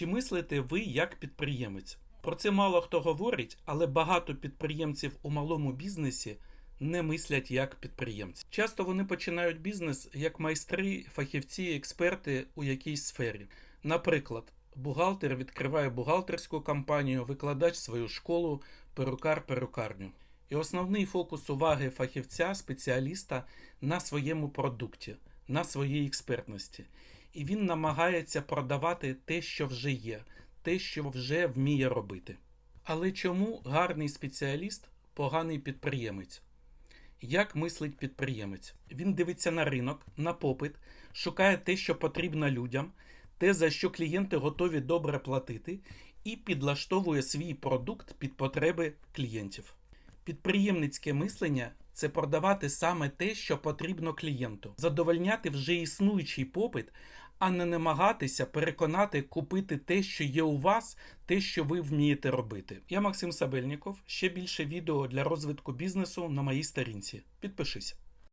Чи мислите ви як підприємець? Про це мало хто говорить, але багато підприємців у малому бізнесі не мислять як підприємці. Часто вони починають бізнес як майстри, фахівці, експерти у якійсь сфері. Наприклад, бухгалтер відкриває бухгалтерську компанію, викладач свою школу, перукар перукарню. І основний фокус уваги фахівця, спеціаліста на своєму продукті, на своїй експертності. І він намагається продавати те, що вже є, те, що вже вміє робити. Але чому гарний спеціаліст поганий підприємець? Як мислить підприємець? Він дивиться на ринок, на попит, шукає те, що потрібно людям, те, за що клієнти готові добре платити, і підлаштовує свій продукт під потреби клієнтів. Підприємницьке мислення це продавати саме те, що потрібно клієнту, задовольняти вже існуючий попит, а не намагатися переконати купити те, що є у вас, те, що ви вмієте робити. Я Максим Сабельніков. Ще більше відео для розвитку бізнесу на моїй сторінці. Підпишись.